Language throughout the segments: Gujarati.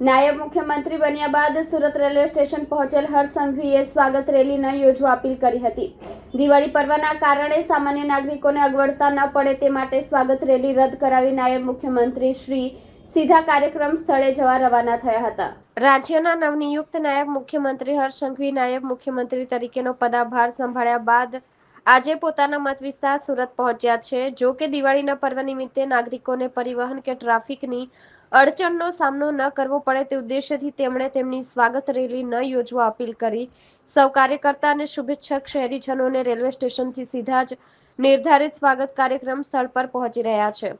નાયબ મુખ્યમંત્રી બન્યા બાદ સુરત રેલવે સ્ટેશન પહોંચેલ હરસંઘવીએ સ્વાગત રેલી યોજવા અપીલ કરી હતી. દિવાળી પર્વના કારણે સામાન્ય નાગરિકોને અગવડતા ન પડે તે માટે સ્વાગત રેલી રદ કરાવી નાયબ મુખ્યમંત્રી શ્રી સીધા કાર્યક્રમ સ્થળે જવા રવાના થયા હતા. રાજ્યના નવનિયુક્ત નાયબ મુખ્યમંત્રી હરસંઘવી નાયબ મુખ્યમંત્રી તરીકેનો પદાભાર સંભાળ્યા બાદ આજે પોતાના મત વિસ્તાર સુરત પહોંચ્યા છે. જો કે દિવાળીના પર્વ નિમિત્તે નાગરિકોને પરિવહન કે ટ્રાફિકની અડચણનો સામનો ન કરવો પડે તે ઉદ્દેશ્યથી તેમણે તેમની સ્વાગત રેલી ન યોજવા અપીલ કરી. સૌ કાર્યકર્તા અને શુભેચ્છક શહેરીજનોને રેલવે સ્ટેશનથી સીધા જ નિર્ધારિત સ્વાગત કાર્યક્રમ સ્થળ પર પહોંચી રહ્યા છે.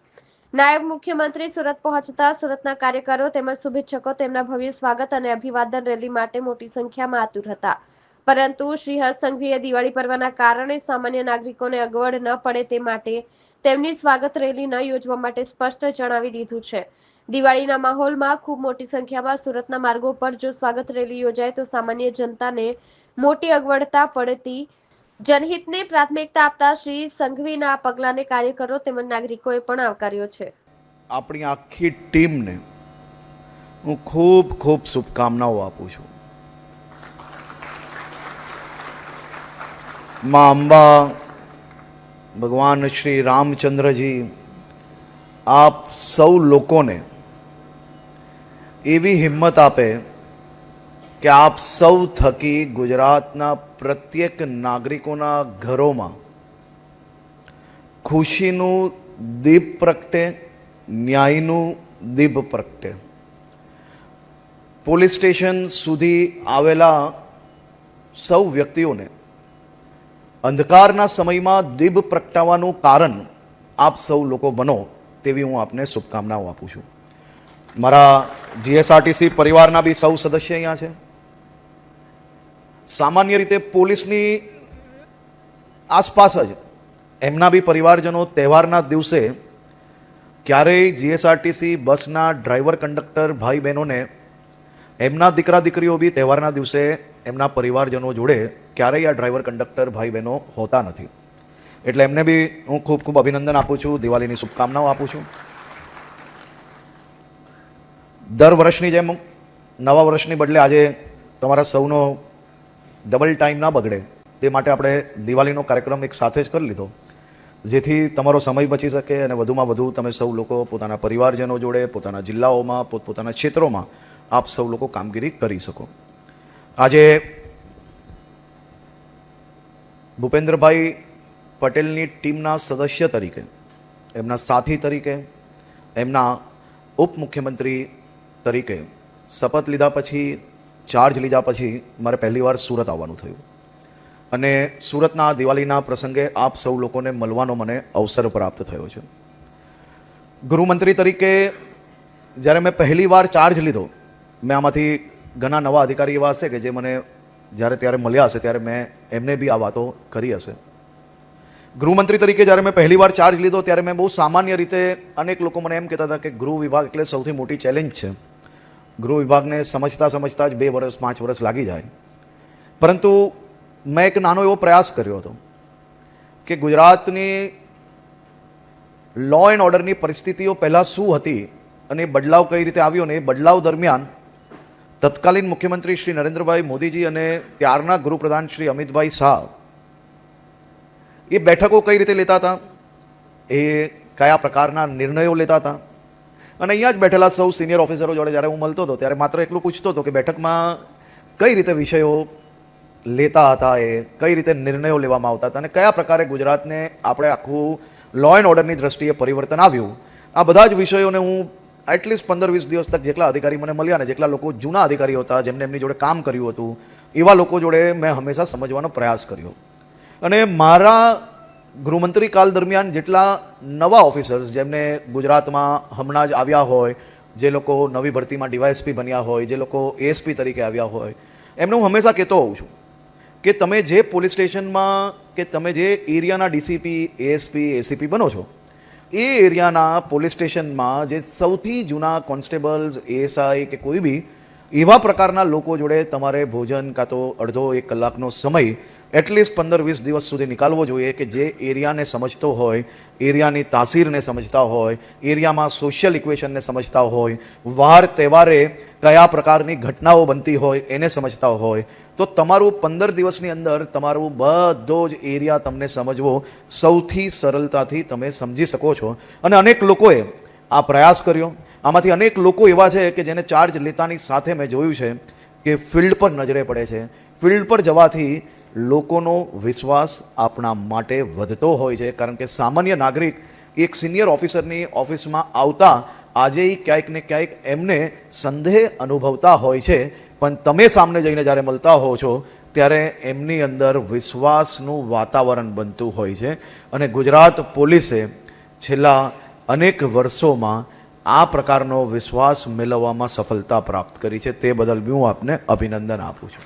નાયબ મુખ્યમંત્રી સુરત પહોંચતા સુરતના કાર્યકરો તેમજ શુભેચ્છકો તેમના ભવ્ય સ્વાગત અને અભિવાદન રેલી માટે મોટી સંખ્યામાં આતુર હતા. પરંતુ શ્રી હર્ષ સંઘવીએ દિવાળી પર્વના કારણે સામાન્ય નાગરિકોને અગવડ ન પડે તે માટે તેમની સ્વાગત રેલી ન યોજવા માટે સ્પષ્ટ જણાવી દીધું છે. દિવાળીના માહોલમાં ખૂબ મોટી સંખ્યામાં સુરતના માર્ગો પર જો સ્વાગત રેલી યોજાય તો સામાન્ય જનતાને મોટી અગવડતા પડતી જનહિતને પ્રાથમિકતા આપતા શ્રી સંઘવીના આ પગલાંને કાર્યકરો તેમજ નાગરિકોએ પણ આવકાર્યો છે. આપણી આખી ટીમને હું ખૂબ ખૂબ શુભકામનાઓ આપું છું. મા અંબા, ભગવાન શ્રી રામચંદ્રજી, આપ સૌ લોકોને એવી હિંમત આપે કે આપ સૌ થકી ગુજરાતના પ્રત્યેક નાગરિકોના ઘરોમાં ખુશીનું દીપ પ્રગટે, ન્યાયનું દીપ પ્રગટે. પોલીસ સ્ટેશન સુધી આવેલા સૌ વ્યક્તિઓને અંધકારના સમયમાં દીપ પ્રગટાવવાનું કારણ આપ સૌ લોકો બનો તેવી હું આપને શુભકામનાઓ આપું છું. મારા જીએસઆરટીસી પરિવારના બી સૌ સદસ્ય અહીંયા છે. સામાન્ય રીતે પોલીસની આસપાસ જ એમના બી પરિવારજનો તહેવારના દિવસે ક્યારેય જીએસઆરટીસી બસના ડ્રાઈવર કંડક્ટર ભાઈ બહેનોને એમના દીકરા દીકરીઓ બી તહેવારના દિવસે એમના પરિવારજનો જોડે ક્યારેય આ ડ્રાઈવર કંડક્ટર ભાઈ બહેનો હોતા નથી. એટલે એમને બી હું ખૂબ ખૂબ અભિનંદન આપું છું. દિવાળીની શુભકામનાઓ આપું છું. દર વર્ષની જેમ નવા વર્ષની બદલે આજે તમારા સૌનો ડબલ ટાઈમ ના બગડે તે માટે આપણે દિવાળીનો કાર્યક્રમ એક સાથે જ કરી લીધો. જેથી તમારો સમય બચી શકે અને વધુમાં વધુ તમે સૌ લોકો પોતાના પરિવારજનો જોડે, પોતાના જિલ્લાઓમાં, પોતપોતાના ક્ષેત્રોમાં આપ સૌ લોકો કામગીરી કરી શકો. આજે ભૂપેન્દ્રભાઈ પટેલની ટીમના સદસ્ય તરીકે, એમના સાથી તરીકે, એમના ઉપમુખ્યમંત્રી તરીકે શપથ લીધા પછી ચાર્જ લીધા પછી મારે પહેલીવાર સુરત આવવાનું થયું. અને સુરતના દિવાળીના પ્રસંગે આપ સૌ લોકોને મળવાનો મને અવસર પ્રાપ્ત થયો છે. ગૃહમંત્રી તરીકે જ્યારે મેં પહેલીવાર ચાર્જ લીધો, મેં આમાંથી ઘણા નવા અધિકારી એવા હશે કે જે મને જ્યારે ત્યારે મળ્યા હશે, ત્યારે મેં એમને બી આ વાતો કરી હશે. ગૃહમંત્રી તરીકે જ્યારે મેં પહેલી વાર ચાર્જ લીધો, ત્યારે મેં બહુ સામાન્ય રીતે અનેક લોકો મને એમ કહેતા હતા કે ગૃહ વિભાગ એટલે સૌથી મોટી ચેલેન્જ છે. ગૃહ વિભાગને સમજતા સમજતા જ બે વર્ષ પાંચ વર્ષ લાગી જાય. પરંતુ મેં એક નાનો એવો પ્રયાસ કર્યો હતો કે ગુજરાતની લો એન્ડ ઓર્ડરની પરિસ્થિતિઓ પહેલાં શું હતી અને બદલાવ કઈ રીતે આવ્યો ને એ બદલાવ દરમિયાન તત્કાલીન મુખ્યમંત્રી શ્રી નરેન્દ્રભાઈ મોદીજી અને ત્યારના ગૃહપ્રધાન શ્રી અમિતભાઈ શાહ એ બેઠકો કઈ રીતે લેતા હતા? એ કયા પ્રકારના નિર્ણયો લેતા હતા? અને અહીંયા જ બેઠેલા સૌ સિનિયર ઓફિસરો જોડે જ્યારે હું મળતો હતો, ત્યારે માત્ર એટલું પૂછતો હતો કે બેઠકમાં કઈ રીતે વિષયો લેતા હતા એ, કઈ રીતે નિર્ણયો લેવામાં આવતા હતા અને કયા પ્રકારે ગુજરાતને આપણે આખું લો એન્ડ ઓર્ડરની દ્રષ્ટિએ પરિવર્તન આવ્યું. આ બધા જ વિષયોને હું એટલીસ્ટ પંદર વીસ દિવસ તક જેટલા અધિકારી મને મળ્યા ને જેટલા લોકો જૂના અધિકારીઓ હતા, જેમને એમની જોડે કામ કર્યું હતું, એવા લોકો જોડે મેં હંમેશા સમજવાનો પ્રયાસ કર્યો. અને મારા ગૃહમંત્રી કાલ દરમિયાન જેટલા નવા ઓફિસર્સ જેમને ગુજરાતમાં હમણાં જ આવ્યા હોય, જે લોકો નવી ભરતીમાં ડીવાયએસપી બન્યા હોય, જે લોકો એએસપી તરીકે આવ્યા હોય, એમને હું હંમેશા કહેતો હોઉં છું કે તમે જે પોલીસ સ્ટેશનમાં કે તમે જે એરિયાના ડીસીપી, એએસપી, એસીપી બનો છો, એ એરિયાના પોલીસ સ્ટેશનમાં જે સૌથી જૂના કોન્સ્ટેબલ્સ, એએસઆઈ કે કોઈ બી, એવા પ્રકારના લોકો જોડે તમારે ભોજન કાં તો અડધો એક કલાકનો સમય એટલીસ્ટ પંદર વીસ દિવસ સુધી નીકાળવો જોઈએ કે જે એરિયાને સમજતો હોય, એરિયાની તાસીરને સમજતા હોય, એરિયામાં સોશિયલ ઇક્વેશનને સમજતા હોય, વાર તહેવારે કયા પ્રકારની ઘટનાઓ બનતી હોય એને સમજતા હોય, તો તમારું પંદર દિવસની અંદર તમારું બધો જ એરિયા તમને સમજવો સૌથી સરળતાથી તમે સમજી શકો છો. અને અનેક લોકોએ આ પ્રયાસ કર્યો. આમાંથી અનેક લોકો એવા છે કે જેને ચાર્જ લેતાની સાથે મેં જોયું છે કે ફિલ્ડ પર નજરે પડે છે. ફિલ્ડ પર જવાથી લોકોનો વિશ્વાસ આપણા માટે વધતો હોય છે. કારણ કે સામાન્ય નાગરિક એક સિનિયર ઓફિસરની ઓફિસમાં આવતા આજે ક્યાંક ને ક્યાંક એમને સંદેહ અનુભવતા હોય છે. પણ તમે સામને જઈને જ્યારે મળતા હો છો, ત્યારે એમની અંદર વિશ્વાસનું વાતાવરણ બનતું હોય છે. અને ગુજરાત પોલીસે છેલ્લા અનેક વર્ષોમાં આ પ્રકારનો વિશ્વાસ મેળવવામાં સફળતા પ્રાપ્ત કરી છે. તે બદલ હું આપને અભિનંદન આપું છું.